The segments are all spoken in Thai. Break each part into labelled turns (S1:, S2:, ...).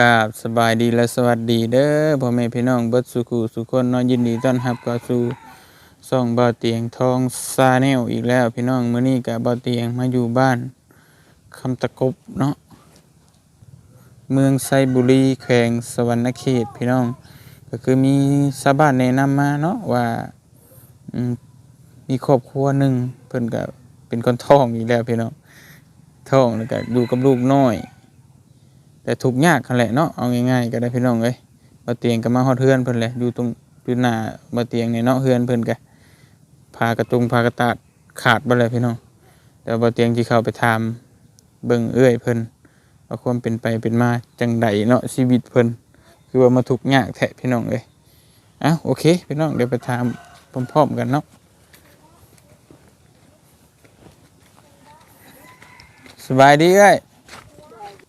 S1: กราบสบายดีและสวัสดีเด้อพ่อแม่พี่น้องเบิดสุขุสุคนน้องยินดีต้อนรับเข้าสู่ซ่องบ่าเตียงทองซาแนลอีกแล้วพี่น้องมื้อนี้ก็บ่าเตียงมาอยู่บ้านคำตะกบเนาะเมืองไซบุรีแขวงสวรรณเขตพี่น้อง ก็คือมีชาวบ้านแนะนำมาเนาะว่ามมีครอบครัวหนึ่งเพิ่นก็เป็นคนท้องอีกแล้วพี่น้องท้องแล้วก็อยู่กับลูกน้อย แต่ทุกยากกันแหละเนาะเอาง่ายๆก็ได้พี่น้องเอ้ยบ่เตียงก็มาฮอดเฮือนเพิ่นแหละอยู่ตรงอยู่หน้าบ่เตียงนี่เนาะเฮือนเพิ่นก็พากระตุงพากระตาดขาดไปเลยพี่น้องแต่บ่เตียงที่เข้าไปถามเบิ่งเอื้อยเพิ่นว่าความเป็นไปเป็นมาจังใดเนาะชีวิตเพิ่นคือว่ามาทุกยากแท้พี่น้องเอ้ยอ้าวโอเคพี่น้องเดี๋ยวไปถามพร้อมๆกันเนาะสบายดีเอ้ย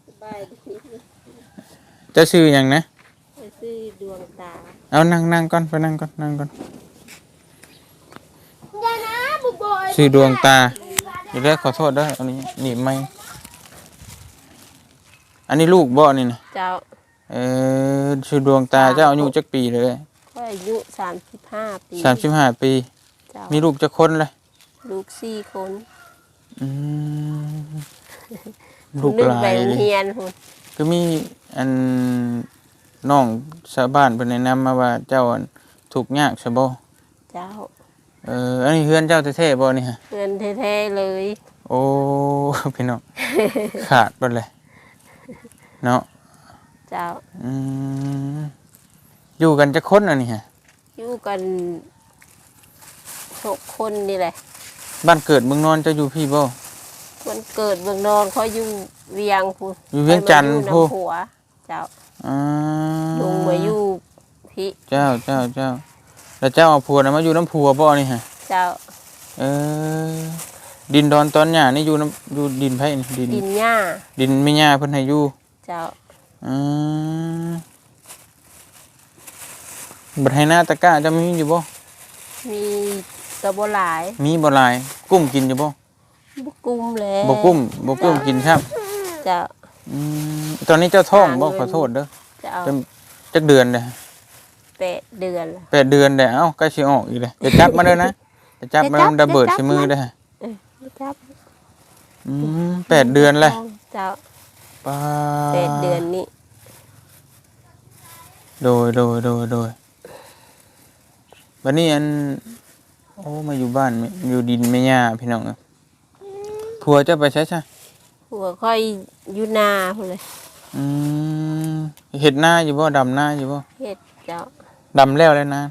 S2: สบายดี
S1: เจะชื่อหยังนะ
S2: ไปซื้อดวงตา
S1: เอานั่งนั่งก่อนไปนั่งก่อนนั่งก่อน
S2: อย่านะบุบอย
S1: ชื่อดวงตาเดี๋ยวได้ขอโทษเด้วยอันนี้หนีบไม่ อันนี้ลูกบ่นี่นะ
S2: เจ้า
S1: เออชื่อดวงตาเจ้าอายุจักปีเลย
S2: ก็อายุสามสิบห้าปี
S1: สามสิบห้าปี
S2: เจ้า
S1: มีลูกจะคนเลย
S2: ลูกสี่คน
S1: อืมลูก
S2: หนึ่
S1: ห
S2: ง
S1: ลา
S2: ไป
S1: ย
S2: โรง
S1: เลย
S2: เรียนหุ่น
S1: ก็มีอันน้องชาวบ้านเป็นแนะนำมาว่าเจ้าอันถูกข์ยากใช่บ่
S2: เจ้า
S1: เอออันนี้เฮือนเจ้าแท้ๆบ่นี่ฮะ
S2: เพื่อนแท้ๆเลย
S1: โอ้ พี่น้อง ขาดไปเลยเนาะ
S2: เจ้า
S1: อืมอยู่กันจะค้นอันนี้ฮะ
S2: อยู่กันหกคนนี่แหละ
S1: บ้านเกิดเมืองนอนเจะอยู่พี่บ่
S2: มันเกิดเมืองนอนเขาอยู่ เวียงพูน
S1: อยู่เวียงจันทร์
S2: ไปมาอยู่
S1: พู
S2: น้ำผัวเจ้า
S1: อ่า
S2: ลุงมาอยู่พี่
S1: เจ้าเจ้าเจ้าแล้วเจ้าเอาผัวนะมาอยู่น้ำผัวบ่นี่ฮะ
S2: เจ้า
S1: เออ ดินดอนตอนหญ้านี่อยู่น้ำอยู่ดินไผนี่ดิน
S2: ดินหญ้า
S1: ดินไม่หญ้าเพิ่นให้อยู่
S2: เจ้า
S1: อืมบัดให้หน้าตะกร้าจะมีอยู่บ่
S2: มีกระบหลาย
S1: มีบ่หลาย กุ้มกินอยู่บ่
S2: บุกุ้มแล้ว
S1: บ่กุ้มบ่กุ้มกินครับ
S2: เจ้า
S1: อืมตอนนี้เจ้าท้องบ่
S2: หาเงิน
S1: ขอโทษเด้อ
S2: จะเอา
S1: จักจักเดือนเด้อ
S2: แปดเดือนละ
S1: แปดเดือนแล้วเอ้าใกล้สิออกอีกเลยจะจับมาเด้อนะจะจับมา
S2: อย่าจับ
S1: มันระเบิด
S2: อย่าจับ
S1: ใส่มือ
S2: มัน
S1: เด้อ
S2: เออจับ
S1: อืมแปดเดือนเลย
S2: เจ้า
S1: ป้า
S2: แปดเดือนนี้
S1: โดยโดยโดยโดยวันนี้อันโอ้มาอยู่บ้านอยู่ดินไม่ย่าพี่น้องเอ้ยผัวเจะไปใช้ใช่
S2: หัวค่อยอยูนาพูนเลย
S1: อืมเห็ดหน้าอยู่บ่ดำหน้าอยู่บ่
S2: เฮ็ดเจ้า
S1: ดำแล้วเลยนะ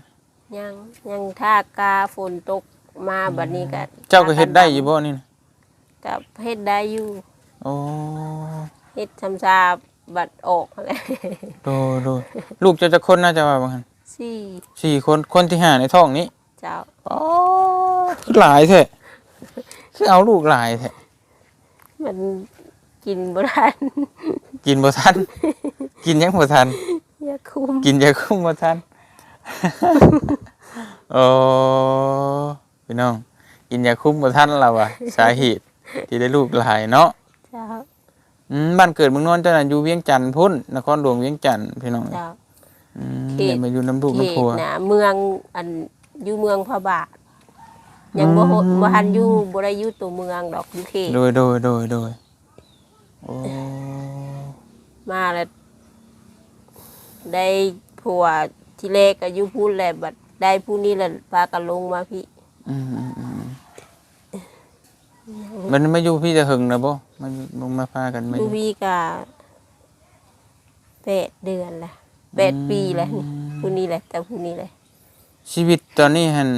S2: ยังยังท่ากาฝนตกมาบัดนี้ก็
S1: เจ้าก็เห็ดได้อยู่บ่นี่นะ
S2: กับเฮ็ดได้อยู่
S1: โอ้
S2: เฮ็ดชำชาบัดออกอะไร
S1: โดยโดยลูกเจ้าจะคนน่าจะว่าบางคัน
S2: สี่
S1: สี่คนคนที่ห้าในท้องนี้
S2: เจ้า
S1: อ๋อคือหลายแท้คือเอาลูกหลายแท้
S2: มัน กินบ่ทัน
S1: กินบ่ทัน กินยังบ่ทัน
S2: อยาคุม
S1: กินยาคุมบ่ทัน โอ้พี่น้อง กินยาคุมบ่ทันเราอะสาเหตุที่ได้ลูกหลายเนาะ
S2: เจ้า
S1: อืมบ้านเกิดเมืองนอนเจ้าน่ะอยู่เวียงจันทน์พุ่นนครหลวงเวียงจันทน์พี่น้อง
S2: เจ้า
S1: อืม
S2: เขต
S1: ได้มาอยู่น้ำลูก
S2: เข
S1: น้ำพัว
S2: ตนะเมืองอันอยู่เมืองพระบาทยังบ่ฮด
S1: อืม
S2: บ่ทันอยู่บ่ได้อยู่ตัวเมืองดอกอยู่เขต
S1: โดยโดยโดยโดย โอ้
S2: มาแล้วได้ผัวที่เลกอายุพูดแหละบัดได้ผู้นี้แหละพากันลงมาพี่
S1: อืมอืมอืมมันมาอยู่พี่จะหึงนะบ่มันลงมาพากันมาอ
S2: ผู้
S1: ยู่
S2: พี่ก็แปดเดือนละแปดปีแล้วนี่ผู้นี้แหละ แต่ผู้นี้แหละ
S1: ชีวิตตอนนี้หัน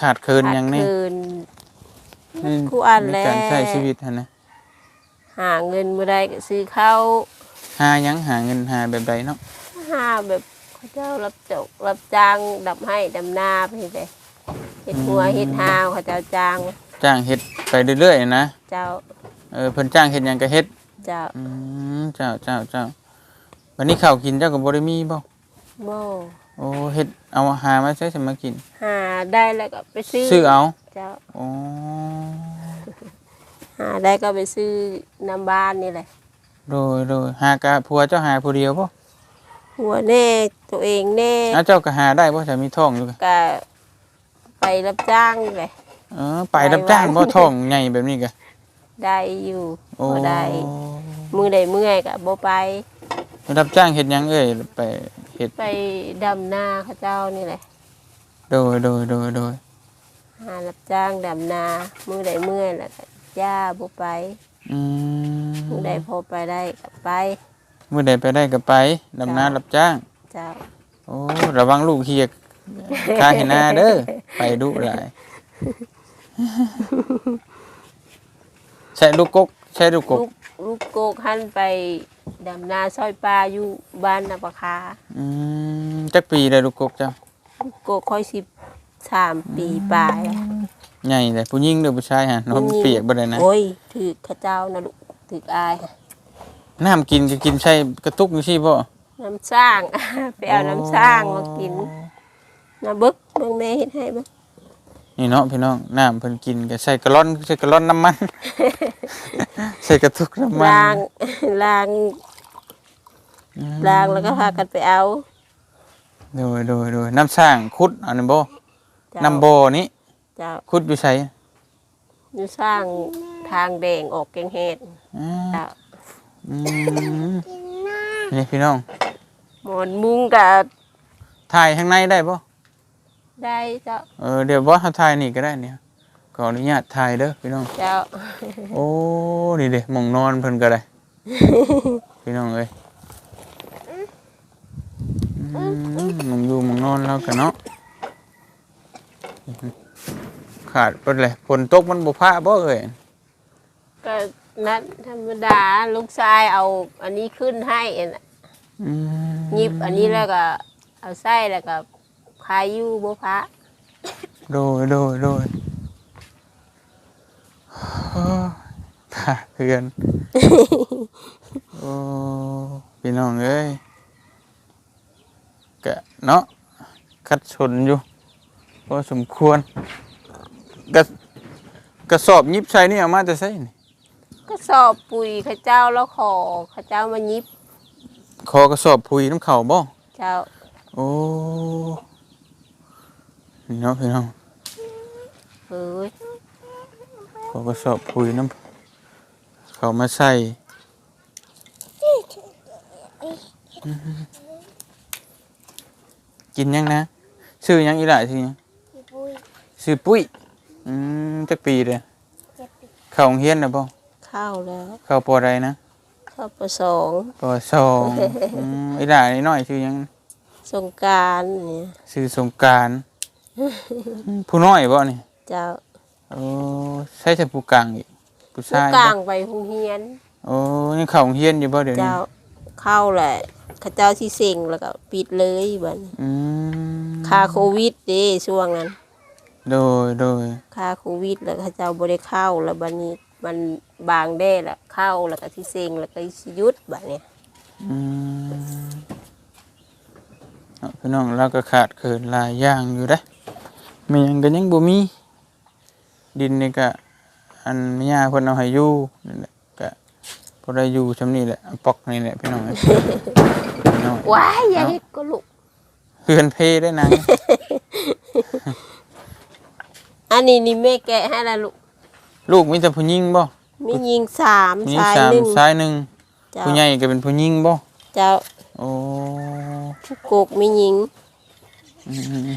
S1: ขาดเคินหยังนี่
S2: ขาดเกิน
S1: ใน
S2: ครูอ่าน
S1: ใน
S2: แล้ว
S1: การใช้ชีวิตหันนะ
S2: หาเงินมาได้ก็ซื้อข้าว
S1: หาหยังหาเงินหาแบบใดเนาะ
S2: หาแบบเขาเจ้ารับจกรับจ้างดับให้ดำนาไปเลยเห็ดหัวเห็ดหาวเขาเจ้าจ้าง
S1: จ้างเฮ็ดไปเรื่อยๆนะ
S2: เจ้า
S1: เออเพิ่นจ้างเฮ็ดหยังก็เฮ็ด
S2: เจ้า
S1: อืมเจ้าเจ้าเจ้าวันนี้ข้าวกินเจ้าก็บ่ได้มีบ่
S2: โม
S1: โอ้เฮ็ดเอาหามาใช้สมากิน
S2: หาได้แล้วก็ไปซื้อ
S1: ซื้อเอา
S2: เจ้า
S1: อ๋อ
S2: หาได้ก็ไปซื้อน้ำบ้านนี่แหละ
S1: โดยโดยหากะผัวเจ้าหาผู้เดียวบ่
S2: หัวแน่ตัวเองแน่
S1: อ้าวเจ้าก็หาได้บ่ถ้ามีท้องอยู่กะ
S2: ก็ไปรับจ้างเลย
S1: เออไปรับจ้างบ่ท้องใหญ่แบบนี้กะ
S2: ได้อยู่
S1: โอ้
S2: บ่ได้ มือใดเมื่อยก็บ่ไป
S1: รับจ้างเฮ็ดหยังเอ้ยไปเฮ็ด
S2: ไปดำนาเขาเจ้านี่แหละ
S1: โดยโดยโดยโดย
S2: หารับจ้างดำนา มือใดเมื่อยแล้วก็ ย่าบ่ไป
S1: อืม
S2: มือใดพอไปได้ก็ไป
S1: มื้อใดไปได้ก็ไปดำนารับจ้าง
S2: เจ้า
S1: โอ้ระวังลูกเฮียกคาเห็นหน้าเด้อไปดุหลายใช่ลูกกกใช่ลูกก
S2: ลูกลูกโกกหันไปดำนาซอยปลาอยู่บ้านนาปะคา
S1: อืมจักปีเลยลูกกกเจ้า
S2: ลูกโกกค่อยสิบสามปีปลายอะ
S1: ใหญ่เลยผู้หญิงหรือผู้ชายฮะน้องเปียกบ่ได้นะ
S2: โอ้ยถือเข้าเจ้านะลูกถืออาย
S1: น้ำกินก็กินใช่กระตุกอยู่ซี่บ่
S2: น้ำสร้างไปเอาน้ำสร้างมากินน้ำบึกเบิ่งแม่เฮ็ดให้เบิ่ง
S1: นี่เนาะพี่น้องน้ำเพิ่นกินก็ใส่กะล่อนใส่กะล่อนน้ำมัน ใส่กระตุกน้ำมัน
S2: ล้างล้างล้างแล้วก็พากันไปเอา
S1: โดยโดยโดยน้ำสร้างขุดอันนั้นบ่
S2: เจ้า
S1: น้ำบ่อนี้
S2: เจ้า
S1: ขุดอยู่ไส
S2: น้ำสร้างทางแดงออกแกงเฮ็ด
S1: อ่า
S2: เจ้า
S1: อืมนี่พี่น้อง
S2: หมอนมุ้งกับ
S1: ถ่ายข้างในได้ปะ
S2: ได้เจ้า
S1: เออเดี๋ยวว่าเขาถ่ายนี่ก็ได้เนี่ยขออนุญาตถ่ายเด้อพี่น้อง
S2: เจ้า
S1: โอ้นี่เด้หมองนอนเพิ่นก็ได้ พี่น้องเอ้ยอืมหมองอยู่หมองนอนแล้วกันเนาะ ขาดไปเลยฝนตกมันบ่พาบ่เอ้ย
S2: ก็นัดธรรมดาลูกชายเอา อันนี้ขึ้นให้น่ะ
S1: อืม
S2: หยิบอันนี้แล้วก็ เอาไส้แล้วก็พายุบุพะ
S1: โดยโดยโดยโอ้ยพาเพื่อน โอ้พี่น้องเอ้ยกะเนาะคัดชนอยู่พอสมควร กระกระสอบยิบใส่นี่เอามาจะใส่นี่
S2: ก็สอบปุ๋ยเข้าเจ้าแล้วขอเข้าเจ้ามายิบ
S1: ขอกระสอบปุ๋ยน้ำเข่าบ่
S2: เจ้า
S1: โอ้นี่เนาะพี่น้อง
S2: เอ้ย
S1: ขอกระสอบปุ๋ยน้ำเขามาใส่อืมกินยังนะชื่อยังอีหล่ะชื่อยังชื่อปุ้ย อืมจักปีเลยเข้าโรงเฮียนนะบ่
S2: เข้าแล้ว
S1: เข้าปอใดนะ
S2: เข้าประสอง
S1: ปอสองอืมอีหล่ะนี่น้อยชื่อยัง
S2: สงกรารเนี่ย
S1: ชื่อสงกรารผู้น้อยบ่นี่
S2: เจ้า
S1: โอ้ใช่แต่ผู้กลางอีกผู้
S2: ลูก
S1: ชาย
S2: ก
S1: บ่
S2: ลางไปหูเฮียน
S1: โอ้ยังเข้าโรงเฮียนอยู่บ่เดี๋ยวนี้
S2: เจ้าเข้าแหละเข้าเจ้าที่เซ็งแล้วก็ปิดเลยบัดนี้
S1: อืม
S2: ค่าโควิดเด้ช่วงนั้น
S1: โดยโดย
S2: ค่าโควิดแล้วเข้าเจ้าบ่ได้เข้าแล้วบัดนี้มันบางแด้แล้วเข้าแล้วก็ที่เซ็งแล้วก็สิหยุดบัดนี้
S1: อืมเอาพี่น้องเราก็ขาดเขินหลายอย่างอยู่เด้มีหยังก็ยังบ่มี ดินนี่ก็อันแม่ย่าเพิ่นเอาให้อยู่นั่นแหละก็บ่ได้อยู่ซำนี้แหละอันปอกนี่แหละพี่น้องเอ้ย พี่น้อง
S2: ว้ายอย่าเฮ็ดก็ลูก
S1: เพื่อนเพได้นาง
S2: อันนี้นี่แม่แกะให้ละลูก
S1: ลูกมีแต่ผู้หญิงบ่
S2: มียิงสาม
S1: มี
S2: ชาย
S1: สาม
S2: หนึ่ง
S1: ชายหนึ่ง
S2: เจ้า
S1: ผู้ใหญ่ก็เป็นผู้หญิงบ่
S2: เจ้า
S1: โอ้
S2: ผู้โกกมียิง
S1: อืมๆนี่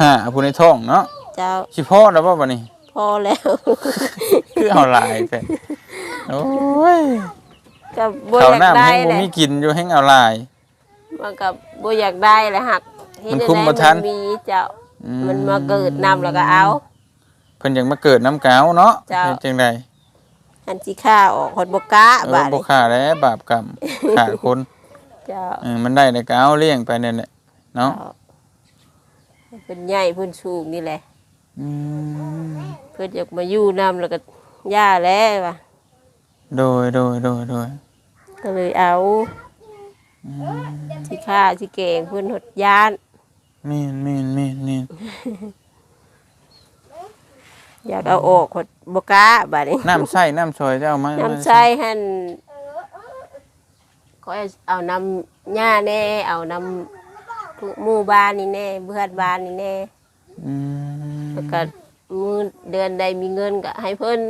S1: หาผู้ในท้องเนาะ
S2: เจ้า
S1: สิพ่อแล้วบ่บัดนี้
S2: พอแล้ว
S1: คือเอาหลายแต่โอ้ย
S2: กับบ่
S1: เขา
S2: อยาวก
S1: หน้า
S2: ได้
S1: แห้ง
S2: เล
S1: บ่
S2: ย
S1: มีกินอยู่แห้งเอาหลาย
S2: มันกับบ่อยากได้เลยหักเฮ็ด
S1: มัน
S2: ได้
S1: คุมบ่
S2: ได้
S1: ทัน
S2: มีเจ้า
S1: อื
S2: มันมาเกิดนำแล้วก็เอา
S1: เพิ่นอยากมาเกิดน้ำกาวเนาะ
S2: เจ้า
S1: เฮ็ดจังได๋
S2: อันสิฆ่าออกหดบ่กะ
S1: เออบา
S2: ด
S1: บ่
S2: นี้
S1: ค่าแล้วบาปกรรมขาดคน
S2: เจ้า
S1: เออมันได้แต่ก็เอาเลี้ยงไปนั่นแหละเนาะ
S2: เพิ่นใหญ่เพิ่นสูงนี่แหละ
S1: อืม
S2: เพิ่นอยากมาอยู่นำแล้วก็ย่าแล้วว่ะ
S1: โดยโดยโดยโดย
S2: ก็เลยเอา
S1: อืม
S2: สิฆ่าสิเก่งเพิ่นหดยาน
S1: แม่นแม่นแม่นแม่น
S2: อยากเอาออกหดบ่กะบาดนี้
S1: น้ำใส่น้ำซอยจะเอามา
S2: น้ำใส่หั่นก็เอานำหญ้าแน่ เอานำทุกหมู่บ้านนี่แน่เพื่อนบ้านนี่แน่
S1: อืม
S2: แล้วก็มือเดือนใดมีเงินก็ให้เพิ่น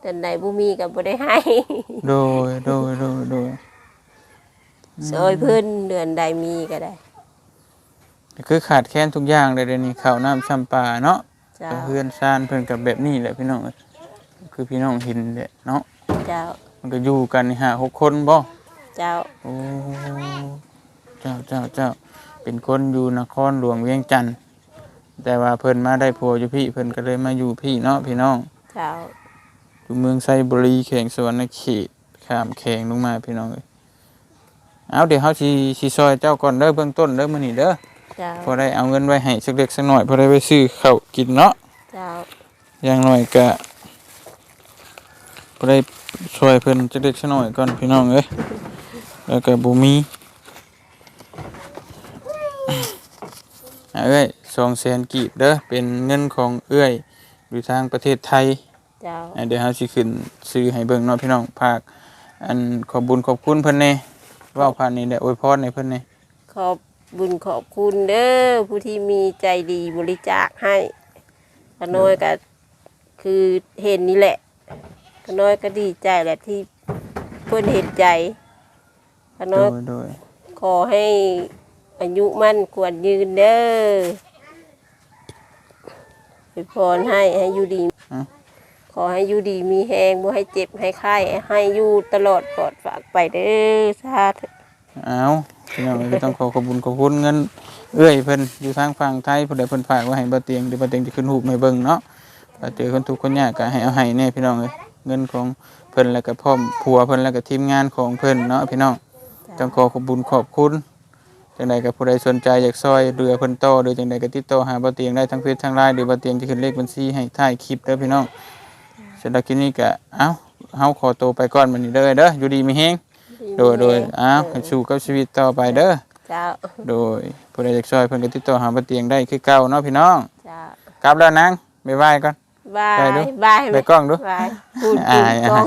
S2: เดือนใดบ่มีก็บ่ได้ให้
S1: โดยโดยโดยโดย
S2: ซอยเพิ่นเดือนใดมีก็ได้
S1: คือขาดแคลนทุกอย่างเลยเดี๋ยวนี้ข้าวน้ำซ้ำปลาเนาะ
S2: เจ้า
S1: ก็เฮือนซานเพิ่นกับแบบนี้แหละพี่น้องเอ้ยคือพี่น้องเห็นแหละเนาะ
S2: เจ้า
S1: มันก็อยู่กันนี่ห้าหกคนบ่
S2: เจ้า
S1: โอ้เจ้าเจ้าเจ้าเป็นคนอยู่นครหลวงเวียงจันทน์แต่ว่าเพิ่นมาได้ผัวอยู่พี่เพิ่นก็เลยมาอยู่พี่เนาะพี่น้อง
S2: เจ้า
S1: อยู่เมืองไซบุรีแข่งสวรรณเขตข้ามแข่งลงมาพี่น้องเอ้ยเอาเดี๋ยวเฮาสิสิซอยเจ้าก่อนเด้อเบื้องต้นเด้อมื้อนี้เด้อ
S2: เจ้า
S1: พอได้เอาเงินไว้ให้สักเล็กสักหน่อยพอได้ไปซื้อข้าวกินเนาะ
S2: เจ้า
S1: อย่างน้อยก็พอได้ช่วยเพิ่นสักเล็กสักหน่อยก่อนพี่น้องเอ้ยแล้วก็บ่มีอะเอ้ย200,000กีบเด้อเป็นเงินของเอ้ยอยู่ทางประเทศไทย
S2: เจ้า
S1: อะเดี๋ยวเฮาสิขึ้นซื้อให้เบิ่งเนาะพี่น้องภาคอันขอบบุญขอบคุณเพิ่นแน่เว้าผ่านนี้ได้อวยพรให้เพิ่นแน่
S2: ขอบ บุญขอบคุณเด้อผู้ที่มีใจดีบริจาคให้ขน้อยก็คือเห็นนี่แหละขน้อยก็ดีใจแหละที่เพิ่นเห็นใจข
S1: โด
S2: น้อย
S1: ยโดย
S2: ขอให้อายุมั่นควรยืนเด้อไปพรให้ให้อยู่ดีขอให้อยู่ดีมีแหงบ่ให้เจ็บให้ไข้ให้อยู่ตลอดปลอดฝากไปเด้อสาธุ
S1: เอาพี่น้องก็ต้องขอขอบคุญขอบคุณเงินเอื้อยเพิ่นอยู่ทางฝั่งไทยผู้ใดเพิ่นฝากไว้ให้บ่เตียงเดี๋ยวบ่เตียงจะขึ้นรูปให้เบิ่งเนาะบ่เจอคนทุกข์คนยากก็ให้เอาให้แน่พี่น้องเอ้ยเงินของเพิ่นแล้วก็พร้อมผัวเพิ่นแล้วก็ทีมงานของเพิ่นเนาะพี่น้องต้องขอขอบคุญขอบคุณจังใดก็ผู้ใดสนใจอยากซอยเรือเพิ่นต่อหรือจังใดก็ติดต่อหาบ่เตียงได้ทั้งเฟซทั้งไลน์หรือบ่เตียงจะขึ้นเลขบัญชีให้ท้ายคลิปเด้อพี่น้องสำหรับคลิปนี้ก็เอ้าเฮาขอตัวไปก่อนบัดนี้เด้อเด้ออยู่ดีมีแฮง โดยโดยอ้าวให้สู้กับชีวิตต่อไปเด้อ
S2: เจ้า
S1: โดยผู้ใดอยากช่วยเพิ่นก็ติดต่อหาบ่เตียงได้คือเก่าเนาะพี่น้อง
S2: เจ้าก
S1: ลับแล้วนางบ๊ายบายก่อน
S2: บา
S1: ไป
S2: ย
S1: ดู
S2: บาย
S1: ไปกล้องดู
S2: บายพูด
S1: อาย
S2: กล้อง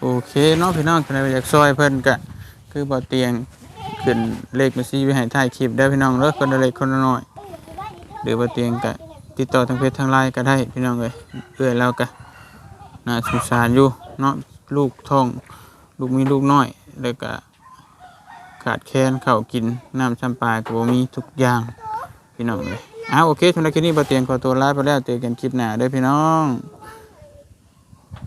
S1: โอเคเนาะพี่น้องใครอยากช่วยเพิ่นก็คือบ่เตียงขึ้นเลขบัญชีไว้ให้ท้ายคลิปเด้อพี่น้องเด้อคนละเล็กคนละน้อยหรือบ่เตียงก็ติดต่อทางเฟซทางไลน์ก็ได้พี่น้องเอ้ยเอื้อยเราก็น่าสงสารอยู่เนาะลูกท้อง ลูกมีลูกน้อย แล้วก็ขาดแคลนข้าวกินน้ำชำปลาก็บ่มีทุกอย่างพี่น้องเลยอ้าวโอเคสำหรับคลิปนี้บ่เตียงขอตัวลาไปแล้วเจอกันคลิปหน้าเด้อพี่น้อง